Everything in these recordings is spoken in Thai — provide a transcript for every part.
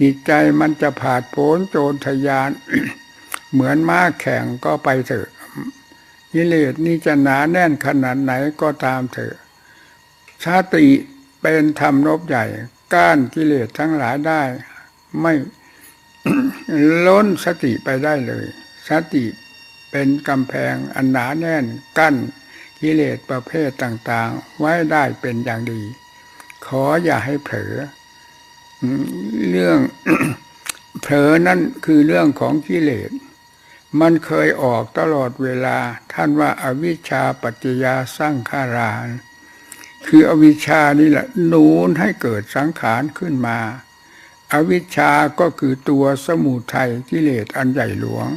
จิตใจมันจะผาดโผนโจรทะยาน เหมือนม้าแข่งก็ไปเถอะกิเลสนี่จะหนาแน่นขนาดไหนก็ตามเถอะชาติเป็นธรรมนบใหญ่ ก้านกิเลสทั้งหลายได้ ไม่ล้นสติไปได้เลย สติเป็นกำแพงอันหนาแน่นกั้นกิเลสประเภทต่างๆ ไว้ได้เป็นอย่างดี ขออย่าให้เผลอ เรื่องเผลอนั่นคือเรื่องของกิเลส มันเคยออกตลอดเวลาท่านว่าอาวิชชาปัจจยาสร้างขารานคืออวิชชานี่แหละหนูนให้เกิดสังขารขึ้นมา อวิชชาก็คือตัวสมุทัยกิเลสอันใหญ่หลวง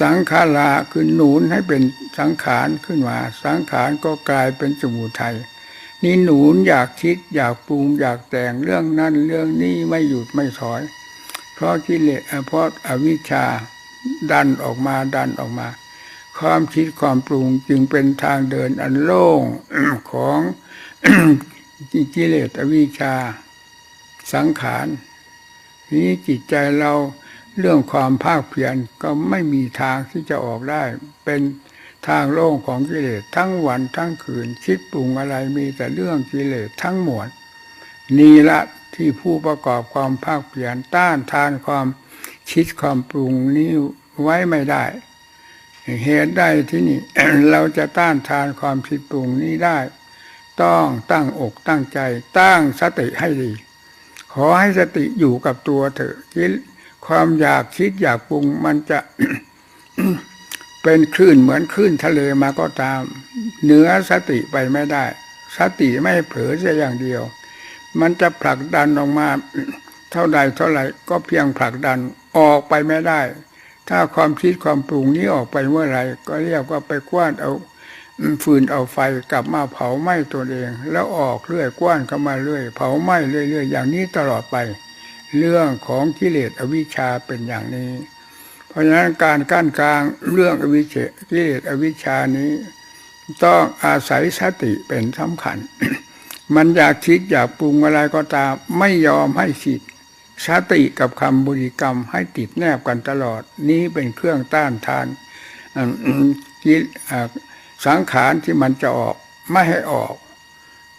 สังขาราคือหนุนให้เป็นสังขารขึ้นมา สังขารก็กลายเป็นสมุทัย นี่หนุนอยากคิดอยากปรุงอยากแต่งเรื่องนั้นเรื่องนี้ไม่หยุดไม่ถอย เพราะกิเลสเพราะอวิชชาดันออกมาดันออกมา ความคิดความปรุงจึงเป็นทางเดินอันโล่งของกิเลสอวิชชา สังขารทีนี้จิตใจเราเรื่องความภาคเพียรก็ไม่มีทางที่จะออกได้ เป็น ทางโล่งของกิเลสทั้งวันทั้งคืน คิดปรุงอะไรมีแต่เรื่องกิเลสทั้งหมดนี่ละที่ผู้ประกอบความภาคเพียรต้านทานความคิดความปรุงนี้ไว้ไม่ได้ เหตุใดที่นี่เราจะต้านทานความคิดปรุงนี้ได้ ต้องตั้งอกตั้งใจ ตั้งสติให้ดี ขอให้สติอยู่กับตัวเถอะคิดความอยากคิดอยากปรุงมันจะ เป็นคลื่นเหมือนคลื่นทะเลมาก็ตาม เหนือสติไปไม่ได้ สติไม่เผลอเสียอย่างเดียว มันจะผลักดันออกมา เท่าใดเท่าไหร่ก็เพียงผลักดันออกไปไม่ได้ ถ้าความคิดความปรุงนี้ออกไปเมื่อไหร่ก็เรียกว่าไปกว้านเอาฟืนเอาไฟกลับมาเผาไหม้ตัวเอง แล้วออกเรื่อยกว้านเข้ามาเรื่อย เผาไหม้เรื่อยๆอย่างนี้ตลอดไป เรื่องของกิเลสอวิชชาเป็นอย่างนี้ เพราะฉะนั้นการกั้นกลางเรื่องอวิชชกิเลสอวิชานี้ ต้องอาศัยสติเป็นสำคัญ มันอยากคิดอยากปรุงอะไรก็ตาม ไม่ยอมให้คิดสติกับคำบริกรรมให้ติดแนบกันตลอด นี้เป็นเครื่องต้านทานสังขารที่มันจะออกไม่ให้ออก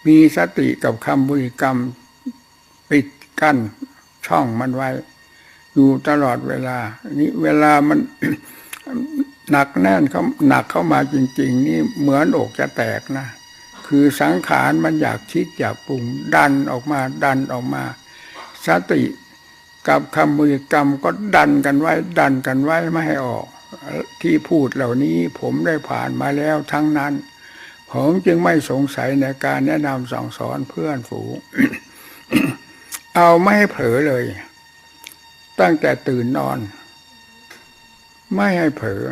มีสติกับคำบริกรรมปิดกั้นช่องมันไว้ อยู่ตลอดเวลา นี่เวลามันหนักแน่นเขาหนักเข้ามาจริง ๆ นี่เหมือนอกจะแตกนะ คือสังขารมันอยากคิดอยากปรุง ดันออกมา ดันออกมาสติกับคำบริกรรมก็ดันกันไว้ ดันกันไว้ไม่ให้ออก ที่พูดเหล่านี้ผมได้ผ่านมาแล้วทั้งนั้น ผมจึงไม่สงสัยในการแนะนำสั่งสอนเพื่อนฝูงเอาไม่ให้เผลอเลย ตั้งแต่ตื่นนอน ไม่ให้เผลอ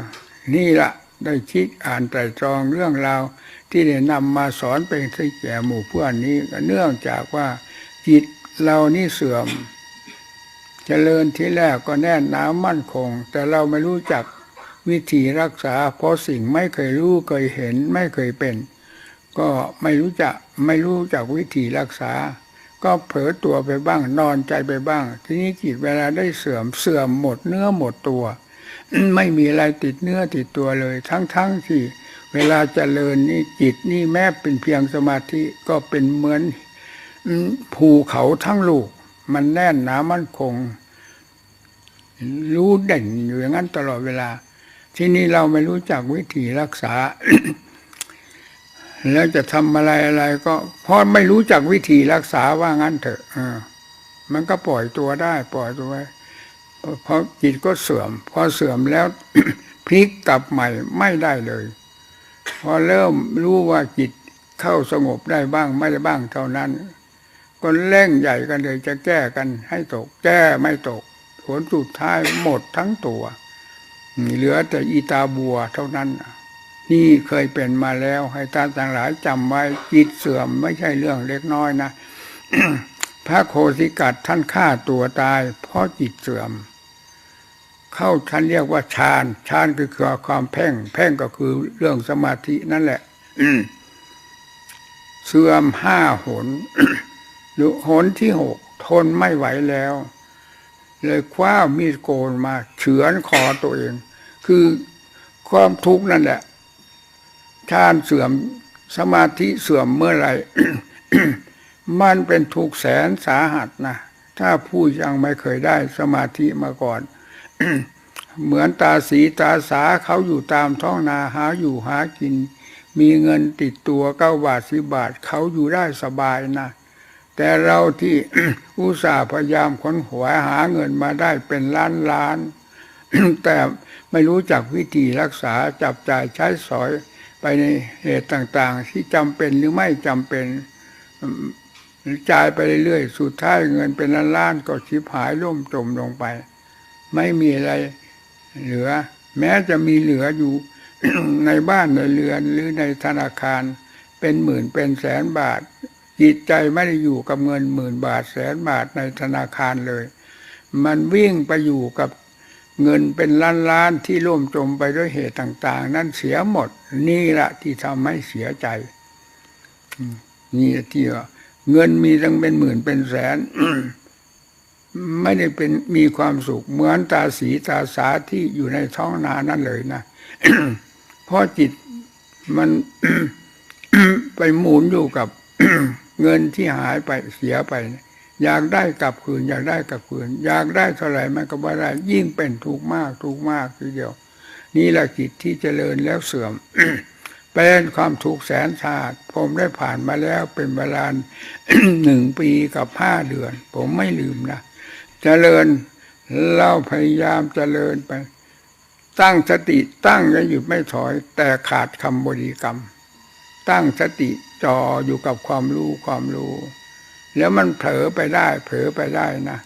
นี่ละได้คิดอ่านไตรตรองเรื่องราวที่ได้นำมาสอนเป็นที่แก่หมู่เพื่อนนี้เนื่องจากว่าจิตเรานี่เสื่อมเจริญที่แรกก็แน่นหนามั่นคง แต่เราไม่รู้จักวิธีรักษา เพราะสิ่งไม่เคยรู้เคยเห็นไม่เคยเป็น ก็ไม่รู้จักไม่รู้จักวิธีรักษา ก็เผลอตัวไปบ้างนอนใจไปบ้าง ทีนี้จิตเวลาได้เสื่อมเสื่อมหมดเนื้อหมดตัว ไม่มีอะไรติดเนื้อติดตัวเลย ทั้งๆที่ เวลาเจริญนี่จิตนี่แม้เป็นเพียงสมาธิก็เป็นเหมือนภูเขาทั้งลูก มันแน่นหนามั่นคง รู้เด่นอยู่อย่างนั้นตลอดเวลา ที่นี่เราไม่รู้จักวิธีรักษา แล้วจะทำอะไรอะไรก็เพราะไม่รู้จักวิธีรักษาว่างั้นเถอะมันก็ปล่อยตัวได้ ปล่อยตัวไว้เพราะจิตก็เสื่อม พอเสื่อมแล้วพลิกกลับใหม่ไม่ได้เลย พอเริ่มรู้ว่าจิตเข้าสงบได้บ้างไม่ได้บ้างเท่านั้น ก็เร่งใหญ่กันเลยจะแก้กันให้ตก แก้ไม่ตก ผลสุดท้ายหมดทั้งตัว เหลือแต่อีตาบัวเท่านั้น นี่เคยเป็นมาแล้วให้ท่านทั้งหลายจำไว้จิตเสื่อมไม่ใช่เรื่องเล็กน้อยนะพระโคสิกัดท่านฆ่าตัวตาย เพราะจิตเสื่อม เข้าท่านเรียกว่าฌานฌานคือคือความเพ่งเพ่งก็คือเรื่องสมาธินั่นแหละเสื่อมห้าหนหรือหนที่หกทนไม่ไหวแล้ว เลยคว้ามีดโกนมาเฉือนคอตัวเอง คือความทุกข์นั่นแหละ ฌานเสื่อมสมาธิเสื่อมเมื่อไหร่ มันเป็นทุกแสนสาหัสนะถ้าผู้ยังไม่เคยได้สมาธิมาก่อน เหมือนตาสีตาสาเขาอยู่ตามท้องนาหาอยู่หากิน มีเงินติดตัวเก้าบาทสิบาทเขาอยู่ได้สบายนะแต่เราที่อุตส่าห์พยายามค้นหวหาเงินมาได้เป็นล้านล้าน แต่ไม่รู้จักวิธีรักษาจับจ่ายใช้สอย ไปในเหตุต่าง ๆ ที่จำเป็นหรือไม่จำเป็นอืมจ่ายไปเรื่อยๆ สุดท้ายเงินเป็นล้านๆก็ชิบหายล่มจมลงไป ไม่มีอะไรเหลือ แม้จะมีเหลืออยู่ในบ้านในเรือนหรือในธนาคารเป็นหมื่นเป็นแสนบาท จิตใจไม่ได้อยู่กับเงินหมื่นบาทแสนบาทในธนาคารเลย มันวิ่งไปอยู่กับ เงินเป็นล้านล้านๆที่ล่วมจมไปด้วยเหตุต่าง ๆ นั่นเสียหมด นี่แหละที่ทำให้เสียใจนี่ที่ว่าเงินมีตั้งเป็นหมื่นเป็นแสนไม่ได้เป็นมีความสุข เหมือนตาสีตาสาที่อยู่ในท้องนานั่นเลยนะเพราะจิตมันไปหมุนอยู่กับเงินที่หายไปเสียไปนี่ย อยากได้กลับคืน อยากได้กลับคืน อยากได้เท่าไหร่มันก็บ่ได้ ยิ่งเป็นทุกข์มากทุกข์มากทีเดียว นี่แหละจิตที่เจริญแล้วเสื่อม เป็นความทุกข์แสนสาหัสผมได้ผ่านมาแล้วเป็นเวลาหนึ่งปีกับห้าเดือน ผมไม่ลืมนะเจริญเราพยายามเจริญไป ตั้งสติตั้งจะหยุดไม่ถอย แต่ขาดคำบริกรรม ตั้งสติจ่ออยู่กับความรู้ความรู้ แล้วมันเผลอไปได้ เผลอไปได้นะ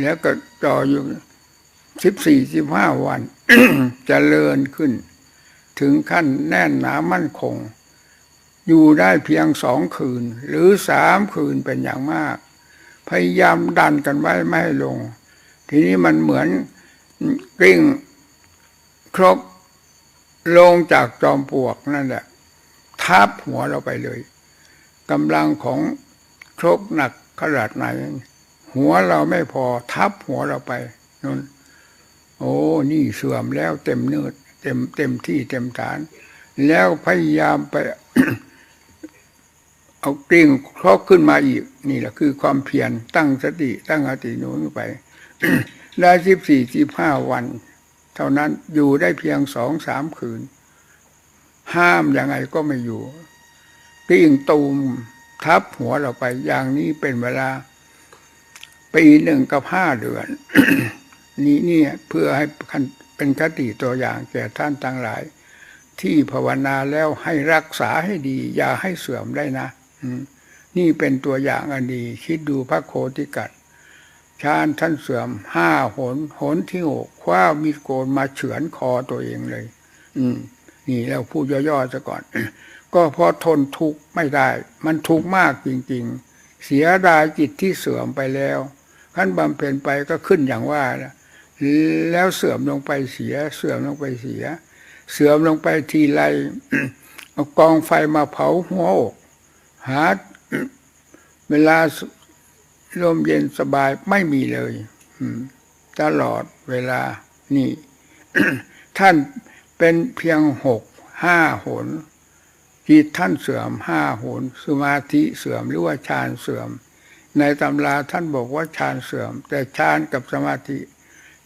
แล้วก็จ่ออยู่สิบสี่สิบห้าวันจเจริญขึ้น ถึงขั้นแน่นหนามั่นคง อยู่ได้เพียงสองคืน หรือสามคืนเป็นอย่างมาก พยายามดันกันไว้ไม่ให้ลง ทีนี้มันเหมือนกลิ้งครกลงจากจอมปลวกนั่นแหละทับหัวเราไปเลยกำลังของ ครกหนักขนาดไหน หัวเราไม่พอทับหัวเราไปนั่นโอ้นี่เสื่อมแล้วเต็มเนื้อเต็มเต็มที่เต็มฐาน แล้วพยายามไป เอากลิ้งครกขึ้นมาอีก นี่แหละคือความเพียรตั้งสติตั้งอติหนุนไปได้สิบสี่สิบห้าวัน เท่านั้นอยู่ได้เพียงสองสามคืน ห้ามยังไงก็ไม่อยู่กลิ้งตูม ทับหัวเราไปอย่างนี้เป็นเวลา ปีหนึ่งกับห้าเดือน นี่นี่เพื่อให้เป็นคติตัวอย่างแก่ท่านทั้งหลาย ที่ภาวนาแล้วให้รักษาให้ดี อย่าให้เสื่อมได้นะนี่เป็นตัวอย่างอันดี คิดดูพระโคติกัดชาญท่านเสื่อมห้าหนหนที่หกคว้ามีโกนมาเฉือนคอตัวเองเลย อืม นี่แล้วพูดย่อๆซะก่อน ก็เพราะทนทุกข์ไม่ได้ มันทุกข์มากจริง ๆ เสียดายจิตที่เสื่อมไปแล้วขั้นบำเพ็ญไปก็ขึ้นอย่างว่านะแล้วเสื่อมลงไปเสีย เสื่อมลงไปเสีย เสื่อมลงไปทีไรเอากองไฟมาเผาหัวอกหาเวลาลมเย็นสบายไม่มีเลยตลอดเวลานี่ ท่านเป็นเพียงหกห้าหน จิตท่านเสื่อมห้าหนสมาธิเสื่อมหรือว่าฌานเสื่อม ในตำราท่านบอกว่าฌานเสื่อม แต่ฌานกับสมาธิ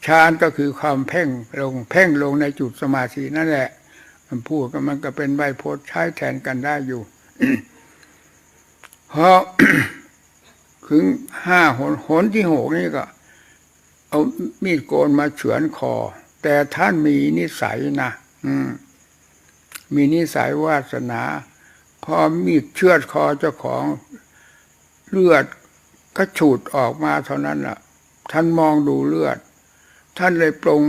ฌานก็คือความเพ่งลงเพ่งลงในจุดสมาธินั่นแหละ มันพูดกันมันก็เป็นใบโพธิ์ใช้แทนกันได้อยู่ เพราะถึงห้าหนหนที่หกนี่ก็ เอามีดโกนมาเฉือนคอ แต่ท่านมีนิสัยนะอืม มีนิสัยวาสนา พอมีดเชือดคอเจ้าของเลือดก็ฉูดออกมาเท่านั้นล่ะ ท่านมองดูเลือด ท่านเลยปรง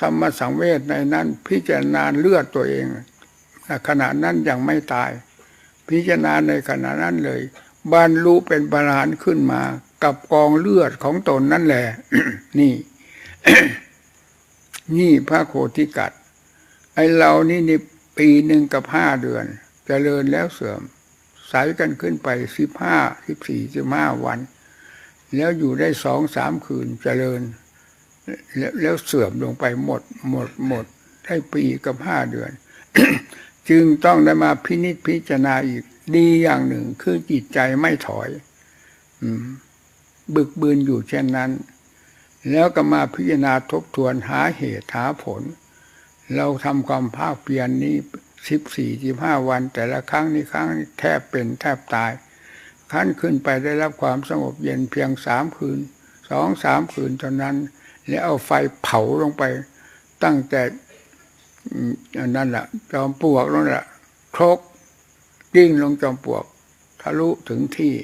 ธรรมสังเวชในนั้น พิจารณาเลือดตัวเองขณะนั้นยังไม่ตาย พิจารณาในขณะนั้นเลยบรรลุเป็นบาลานขึ้นมา กับกองเลือดของตนนั่นแหละนี่ นี่พระโคติกัดไอเรานี่นี่ ปีหนึ่งกับห้าเดือนจเจริญแล้วเสื่อมใสกันขึ้นไปสิบห้าสิบสี่สิบห้าวัน แล้วอยู่ได้สองสามคืนเจริญ แล้วเสื่อมลงไปหมด หมดหมด ได้ปีกับห้าเดือน จึงต้องได้มาพินิจพิจารณาอีกดีอย่างหนึ่งคือจิตใจไม่ถอยบึกบืนอยู่เช่นนั้น แล้วก็มาพิจารณาทบทวนหาเหตุหาผล เราทำความภาคเพียรนนี้สิบสี่สิบห้าวัน แต่ละครั้งนี้ครั้งแทบเป็นแทบตายขั้นขึ้นไปได้รับความสงบเย็นเพียงสามคืนสองสามคืนเท่านั้น แล้วเอาไฟเผาลงไป ตั้งแต่นนั้นแหละจอมปลวกนั่นแหละครกยิ่งลงจอมปลวก ทะลุถึงที่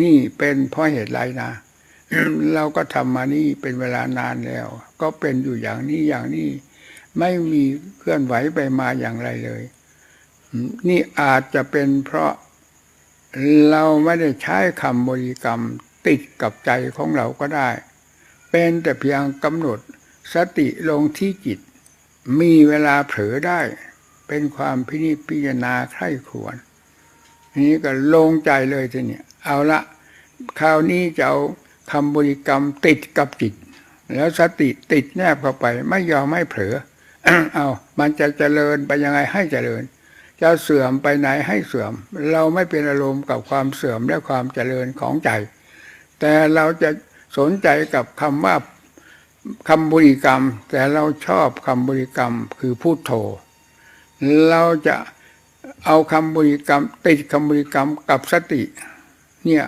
นี่เป็นเพราะเหตุไรนะเราก็ทำมานี่เป็นเวลานานแล้ว ก็เป็นอยู่อย่างนี้อย่างนี้ ไม่มีเคลื่อนไหวไปมาอย่างไรเลย นี่อาจจะเป็นเพราะเราไม่ได้ใช้คำบริกรรมติดกับใจของเราก็ได้ เป็นแต่เพียงกำหนดสติลงที่จิต มีเวลาเผลอได้ เป็นความพินิจพิจารณาใคร่ควญทีนี้ก็ลงใจเลยทีนี้เอาละคราวนี้จะเอาคำบริกรรมติดกับจิต แล้วสติติดแนบเข้าไปไม่ยอมไม่เผลอ เอามันจะเจริญไปยังไงให้เจริญ จะเสื่อมไปไหนให้เสื่อม เราไม่เป็นอารมณ์กับความเสื่อมและความเจริญของใจ แต่เราจะสนใจกับคำว่าคำบริกรรม แต่เราชอบคำบริกรรมคือพูดโทเราจะเอาคำบริกรรม ติดคำบริกรรมกับสติ เนี่ย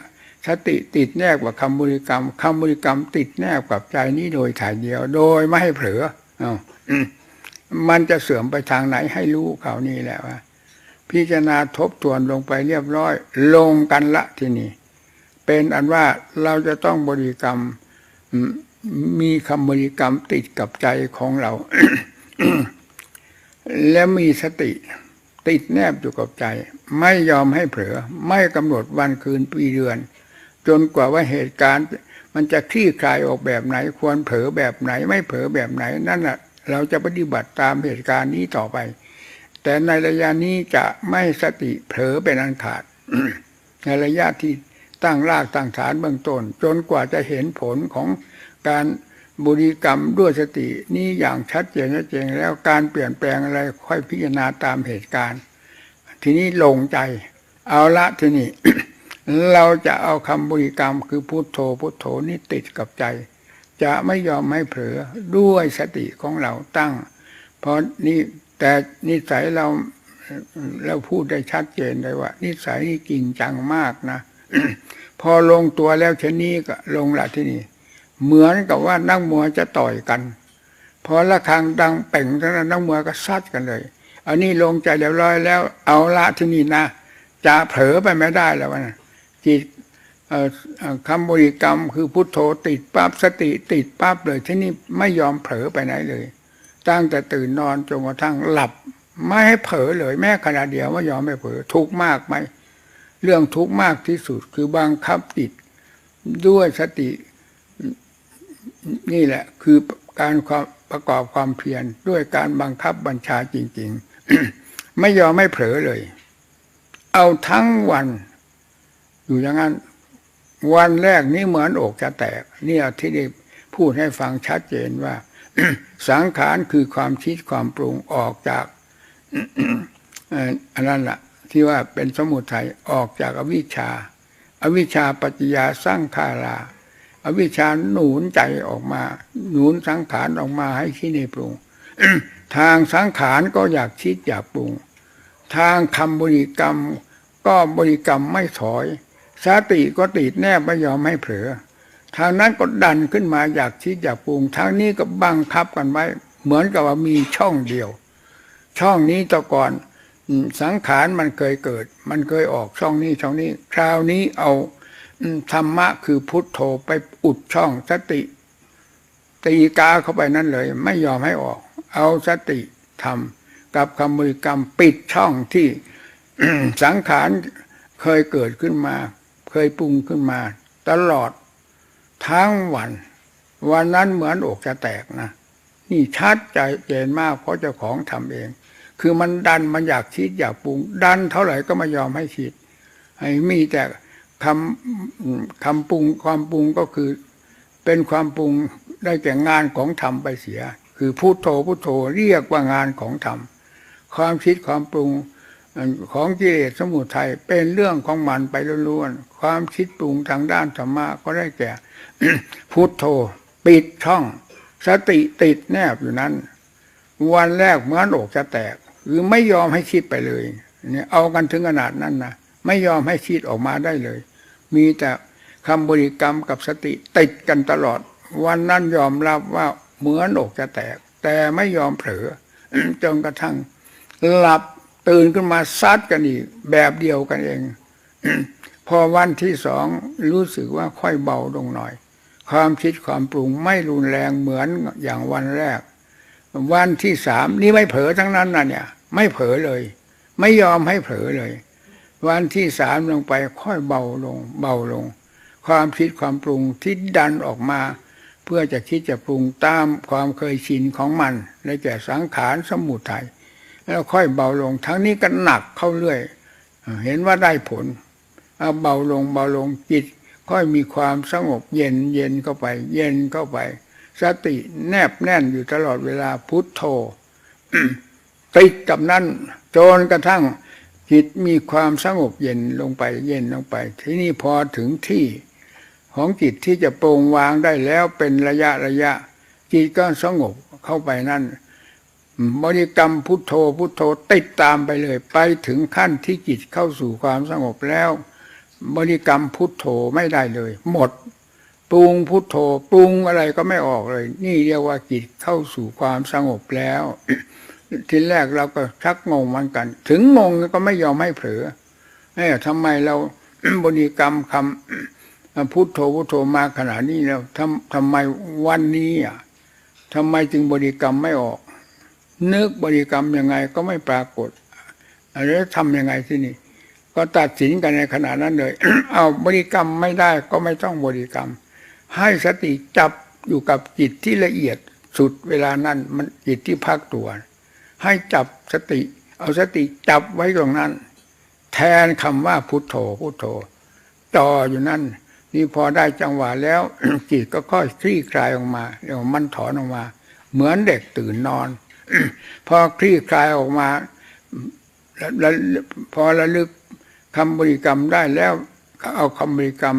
สติติดแนบกับคำบริกรรมคำบริกรรมติดแนบกับใจนี้โดยถ่ายเดียว โดยไม่ให้เผลอเอา มันจะเสื่อมไปทางไหนให้รู้เขานี่แหละว่า พิจารณาทบทวนลงไปเรียบร้อย ลงกันละทีนี้เป็นอันว่าเราจะต้องบริกรรมมมีคำบริกรรมติดกับใจของเรา และมีสติ ติดแนบอยู่กับใจ ไม่ยอมให้เผลอไม่กำหนดวันคืนปีเดือน จนกว่าว่าเหตุการณ์ มันจะคลี่คลายออกแบบไหน ควรเผลอแบบไหน ไม่เผลอแบบไหนนั่นแหละ เราจะปฏิบัติตามเหตุการณ์นี้ต่อไป แต่ในระยะนี้จะไม่สติเผลอเป็นอันขาด ในระยะที่ตั้งรากตั้งฐานเบื้องต้น จนกว่าจะเห็นผลของการบุริกรรมด้วยสตินี่อย่างชัดเจนชัดเจนแล้วการเปลี่ยนแปลงอะไรค่อยพิจารณาตามเหตุการณ์ ทีนี้ลงใจ เอาละทีนี้เราจะเอาคำบุริกรรมคือพุโทโธพุโทโธนี่ติดกับใจ จะไม่ยอมให้เผลอด้วยสติของเราตั้ง เพราะนี่แต่นิสัยเราเราพูดได้ชัดเจนเลยว่า นิสัยนี่จริงจังมากนะ พอลงตัวแล้วเช่นนี้ก็ลงละที่นี่ เหมือนกับว่านักมวยจะต่อยกัน พอระฆังดังเป่งเท่านั้นนักมวยก็ซัดกันเลย อันนี้ลงใจเรียบร้อยแล้ว เอาละที่นี่นะจะเผลอไปไม่ได้แล้วนะจิตเอ่อเอ่ คำบริกรรมคือพุทโธติดปั๊บสติติดปั๊บเลยที่นี่ไม่ยอมเผลอไปไหนเลย ตั้งแต่ตื่นนอนจนกระทั่งหลับ ไม่ให้เผลอเลย แม้ขณะเดียวไม่ยอมไม่เผลอทุกมากไหมเรื่องทุกมากที่สุดคือบังคับจิตด้วยสติ นี่แหละ คือการความประกอบความเพียรด้วยการบังคับบัญชาจริง ๆ ไม่ยอมไม่เผลอเลย เอาทั้งวัน อยู่อย่างนั้น วันแรกนี่เหมือนอกจะแตก เนี่ยที่ได้พูดให้ฟังชัดเจนว่า สังขารคือความคิดความปรุงออกจากอันนั้นละ่ะ ที่ว่าเป็นสมุทัยออกจากอวิชชา อวิชชาปัจจยาสร้างคาราอวิชชาหนุนใจออกมา หนุนสังขารออกมาให้คิดในปรุง ทางสังขารก็อยากคิดอยากปรุง ทางคำบริกรรมก็บริกรรมไม่ถอย สติก็ติดแนบไม่ยอมให้เผลอทางนั้นก็ดันขึ้นมาอยากคิดอยากปรุงทางนี้ก็บังคับกันไว้ เหมือนกับว่ามีช่องเดียว ช่องนี้ตะก่อนสังขารมันเคยเกิด มันเคยออกช่องนี้ช่องนี้ คราวนี้เอาธรรมะคือพุทโธไปอุดช่องสติ ตีกาเข้าไปนั่นเลย ไม่ยอมให้ออก เอาสติทำกับคำบริกรรมปิดช่องที่สังขารเคยเกิดขึ้นมา เคยปรุงขึ้นมา ตลอดทั้งวัน วันนั้นเหมือนอกจะแตกนะ นี่ชัดใจเจนมากเพราะเจ้าของทำเอง คือมันดันมันอยากคิดอยากปรุง ดันเท่าไหร่ก็ไม่ยอมให้คิดให้มีแต่คำคำปรุงความปรุงก็คือ เป็นความปรุงได้แก่งานของธรรมไปเสีย คือพุโทโธพุโทโธเรียกว่างานของธรรมความคิดความปรุง ของกิเลสสมุทัยเป็นเรื่องของมันไปล้วนๆความคิดปรุงทางด้านธรรมะก็ได้แก่ พุทโธปิดช่อง สติติดแนบอยู่นั้น วันแรกเหมือนอกจะแตกหรือไม่ยอมให้คิดไปเลยเนี่ยเอากันถึงขนาดนั้นนะไม่ยอมให้คิดออกมาได้เลย มีแต่คำบริกรรมกับสติติดกันตลอด วันนั้นยอมรับว่าเหมือนอกจะแตก แต่ไม่ยอมเผลอจนกระทั่งหลับ ตื่นขึ้นมาซัดกันอีก แบบเดียวกันเอง พอวันที่สองรู้สึกว่าค่อยเบาลงหน่อย ความคิดความปรุงไม่รุนแรงเหมือนอย่างวันแรก วันที่สามนี่ไม่เผลอทั้งนั้นนะเนี่ย ไม่เผลอเลย ไม่ยอมให้เผลอเลย วันที่สามลงไปค่อยเบาลง เบาลง ความคิดความปรุงที่ดันออกมาเพื่อจะคิดจะปรุงตามความเคยชินของมันและแก่สังขารสมุทัย แล้วค่อยเบาลงทั้งนี้ก็หนักเข้าเรื่อย เห็นว่าได้ผลเอาเบาลงเบาลงจิต ค่อยมีความสงบเย็นเย็นเข้าไป เย็นเข้าไป สติแนบแน่นอยู่ตลอดเวลาพุทโธติดกับนั้นจนกระทั่งจิตมีความสงบเย็นลงไปเย็นลงไป ที่นี่พอถึงที่ของจิตที่จะโปร่งวางได้แล้วเป็นระยะระยะจิตก็สงบเข้าไปนั่น บริกรรมพุทโธพุทโธติดตามไปเลย ไปถึงขั้นที่จิตเข้าสู่ความสงบแล้ว บริกรรมพุทโธไม่ได้เลย หมดปรุงพุทโธปรุงอะไรก็ไม่ออกเลย นี่เรียกว่าจิตเข้าสู่ความสงบแล้ว ทีแรกเราก็ชักงงเหมือนกัน ถึงงงก็ไม่ยอมให้เผลอเอ๊ะทำไมเราบริกรรมคำพุทโธพุทโธมาขนาดนี้แล้วทำทำไมวันนี้อะทำไมจึงบริกรรมไม่ออก นึกบริกรรมยังไงก็ไม่ปรากฏแล้วทำยังไงที่นี่ ก็ตัดสินกันในขณะนั้นเลย เอาบริกรรมไม่ได้ก็ไม่ต้องบริกรรม ให้สติจับอยู่กับจิตที่ละเอียดสุดเวลานั้นมันจิตที่พักตัว ให้จับสติ เอาสติจับไว้ตรงนั้น แทนคำว่าพุทโธพุทโธต่ออยู่นั่นนี่พอได้จังหวะแล้วจิตก็ค่อยคลี่คลายออกมาเรียวมันถอนออกมา เหมือนเด็กตื่นนอน พอคลี่คลายออกมาแล้วพอระลึกคำบริกรรมได้แล้วก็เอาคำบริกรรม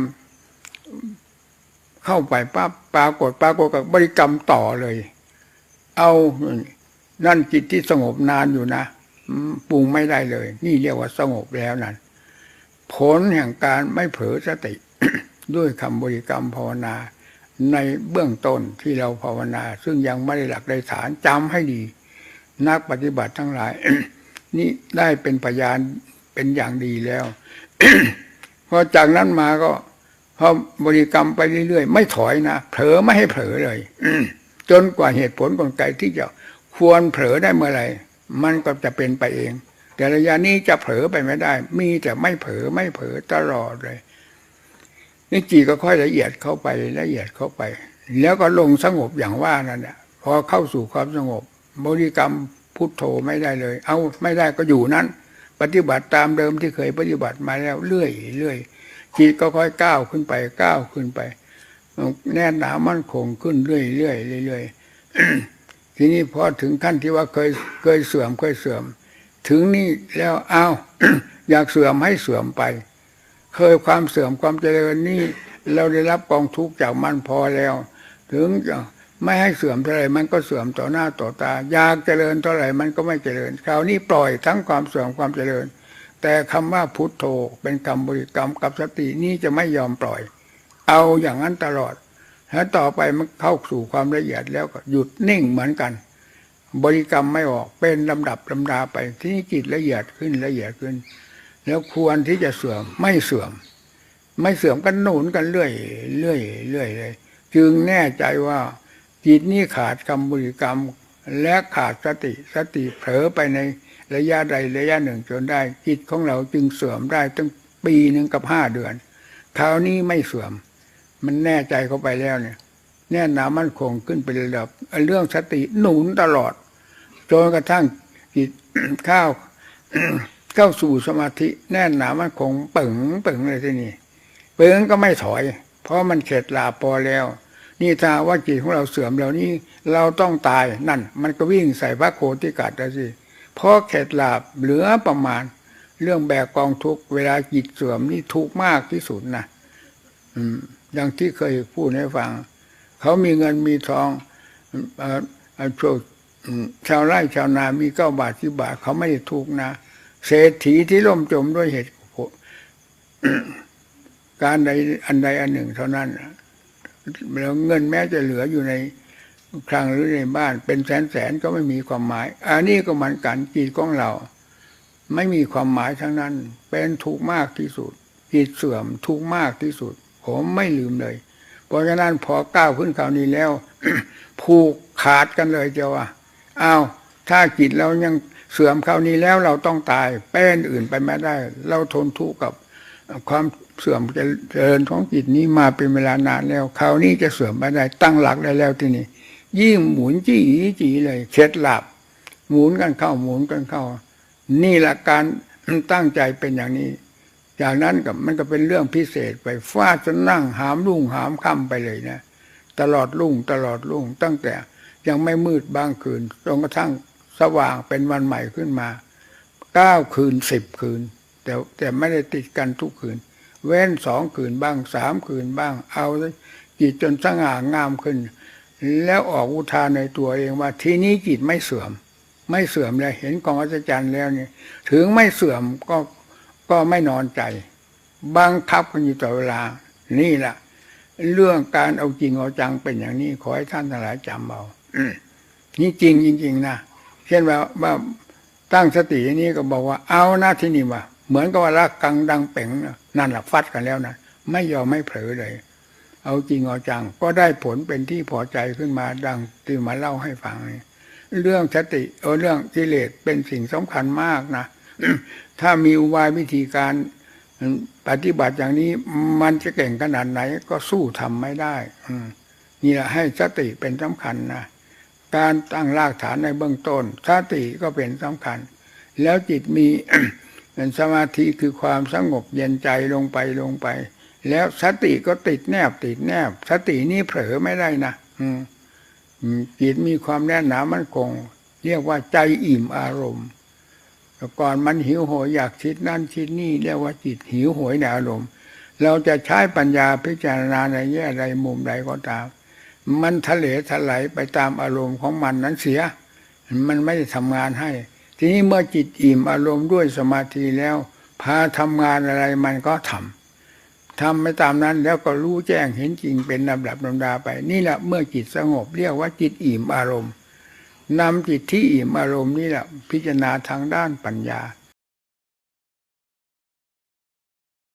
เข้าไปปั๊บปรากฏปรากฏกับบริกรรมต่อเลย เอานั่นจิตที่สงบนานอยู่นะปรุงไม่ได้เลย นี่เรียกว่าสงบแล้วนั่นผลแห่งการไม่เผลอสติ ด้วยคำบริกรรมภาวนา ในเบื้องต้นที่เราภาวนา ซึ่งยังไม่ได้หลักได้ฐานจำให้ดี นักปฏิบัติทั้งหลาย นี่ได้เป็นพยานเป็นอย่างดีแล้วพอจากนั้นมาก็พอบริกรรมไปเรื่อยๆ ไม่ถอยนะเผลอไม่ให้เผลอเลยจนกว่าเหตุผลกลไกที่จะควรเผลอได้เมื่อไหร่มันก็จะเป็นไปเอง แต่ระยะนี้จะเผลอไปไม่ได้ มีแต่ไม่เผลอไม่เผลอตลอดเลยนี่จีก็ค่อยละเอียดเข้าไปละเอียดเข้าไป แล้วก็ลงสงบอย่างว่านั่นแหละพอเข้าสู่ความสงบ บริกรรมพุทโธไม่ได้เลย เอาไม่ได้ก็อยู่นั้น ปฏิบัติตามเดิมที่เคยปฏิบัติมาแล้วเรื่อยเรื่อยจิตก็ค่อยก้าวขึ้นไปก้าวขึ้นไป แน่นหนามั่นคงขึ้นเรื่อยเรื่อยเรื่อยทีนี้พอถึงขั้นที่ว่าเคยเคยเสื่อมเคยเสื่อม ถึงนี่แล้วเอาอยากเสื่อมให้เสื่อมไป เคยความเสื่อมความเจริญนี่เราได้รับกองทุกข์จากมันพอแล้ว ถึงจะ ไม่ให้เสื่อมเท่าไรมันก็เสื่อมต่อหน้าต่อตา อยากเจริญเท่าไรมันก็ไม่เจริญ คราวนี้ปล่อยทั้งความเสื่อมความเจริญ แต่คำว่าพุทโธเป็นคำบริกรรมกับสตินี้จะไม่ยอมปล่อย เอาอย่างนั้นตลอด แล้วต่อไปมันเข้าสู่ความละเอียดแล้วก็หยุดนิ่งเหมือนกัน บริกรรมไม่ออกเป็นลำดับลำดาไปที่นี่จิตละเอียดขึ้นละเอียดขึ้น แล้วควรที่จะเสื่อมไม่เสื่อม ไม่เสื่อมกันหนุนกันเรื่อยเรื่อยเรื่อยเลยจึงแน่ใจว่า จิตนี้ขาดคำบริกรรม และขาดสติสติเผลอไปในระยะใดระยะหนึ่งจนได้ จิตของเราจึงเสื่อมได้ตั้งปีหนึ่งกับห้าเดือนคราวนี้ไม่เสื่อม มันแน่ใจเข้าไปแล้วเนี่ย แน่นหนามั่นคงขึ้นไประดับ เรื่องสติหนุนตลอดจนกระทั่งจิตเข้าเข้าสู่สมาธิแน่นหนามั่นคงเป่งเป่งเลยที่นี่เปืองก็ไม่ถอย เพราะมันเข็ดลาพอแล้ว นี่ถ้าว่าจิตของเราเสื่อมแล้วนี่เราต้องตายนั่น มันก็วิ่งใส่พระโคติกัดแล้วสิเพราะเข็ดหลาบเหลือประมาณ เรื่องแบกกองทุกเวลาจิตเสื่อมนี่ทุกมากที่สุดนะอืมอย่างที่เคยพูดให้ฟัง เขามีเงินมีทองเอ่อเอ่อพวชาวไร่ชาวนามีเก้าบาทที่บาท เขาไม่ได้ทุกนะ เศรษฐีที่ล่มจมด้วยเหตุการใดอันใดอันหนึ่งเท่านั้นนะ แล้วเงินแม้จะเหลืออยู่ในคลังหรือในบ้านเป็นแสนแสนก็ไม่มีความหมาย อันนี้ก็เหมันกันจิตของเรา ไม่มีความหมายทั้งนั้น เป็นทุกข์มากที่สุดจิตเสื่อมทุกข์มากที่สุด ผมไม่ลืมเลย เพราะฉะนั้นพอก้าวขึ้นคราวนี้แล้ว ผูกขาดกันเลยเจ้าว่าอ้าวถ้าจิตเรายังเสื่อมคราวนี้แล้วเราต้องตายเป็นอื่นไปไม่ได้ เราทนทุกข์กับ ความเสื่อมเจริญของจิตนี้มาเป็นเวลานานแล้วคราวนี้จะเสื่อมไม่ได้ตั้งหลักได้แล้วที่นี่ยิ่งหมุนจี้จีเลยเคล็ดลับหมุนกันเข้าหมุนกันเข้า นี่หละการตั้งใจเป็นอย่างนี้ จากนั้นกับมันก็เป็นเรื่องพิเศษไปฟาดจนนั่งหามรุ่งหามค่ำไปเลยนะ ตลอดรุ่งตลอดรุ่งตั้งแต่ยังไม่มืดบางคืนจนกระทั่งสว่างเป็นวันใหม่ขึ้นมาเก้าคืนสิบคืน แต่แต่ไม่ได้ติดกันทุกคืน เว้นสองคืนบ้างสามคืนบ้าง เอาจิตจนสง่างามขึ้น แล้วออกอุทานในตัวเองว่าทีนี้จิตไม่เสื่อม ไม่เสื่อมเลยเห็นกองอัศจรรย์แล้วเนี่ย ถึงไม่เสื่อมก็ก็ไม่นอนใจบังคับกันอยู่ตลอดเวลา นี่แหละเรื่องการเอาจริงเอาจังเป็นอย่างนี้ ขอให้ท่านทั้งหลายจำเอาอนี่จริงจริงๆนะเช่นว่าว่าตั้งสตินี้ก็บอกว่าเอาหน้าที่นี่ว่า เหมือนกับว่ารักกังดังเป่งนั่นแหละฟัดกันแล้วนะไม่ยอมไม่เผลอเลย เอาจริงเอาจัง ก็ได้ผลเป็นที่พอใจขึ้นมาดังที่มาเล่าให้ฟังนี่เรื่องสติเออเรื่องกิเลสเป็นสิ่งสำคัญมากนะถ้ามีอุบายวิธีการปฏิบัติอย่างนี้มันจะเก่งขนาดไหนก็สู้ทำไม่ได้นี่แหละให้สติเป็นสำคัญนะการตั้งรากฐานในเบื้องต้นสติก็เป็นสำคัญ แล้วจิตมี สมาธิคือความสงบเย็นใจลงไปลงไป แล้วสติก็ติดแนบติดแนบ สตินี่เผลอไม่ได้นะอืมจิตมีความแน่นหนามั่นคง เรียกว่าใจอิ่มอารมณ์แต่ก่อนมันหิวโหยอยากคิดนั่นคิดนี่เรียกว่าจิตหิวโหยในอารมณ์ เราจะใช้ปัญญาพิจารณาในแง่ใดมุมใดก็ตาม มันทะเลถลายไปตามอารมณ์ของมันนั้นเสีย มันไม่ได้ทำงานให้ ทีนี้เมื่อจิตอิ่มอารมณ์ด้วยสมาธิแล้ว พาทำงานอะไรมันก็ทำทำไม่ตามนั้นแล้วก็รู้แจ้งเห็นจริงเป็นลำดับลำดาไป นี่แหละเมื่อจิตสงบเรียกว่าจิตอิ่มอารมณ์นำจิตที่อิ่มอารมณ์นี่แหละพิจารณาทางด้านปัญญา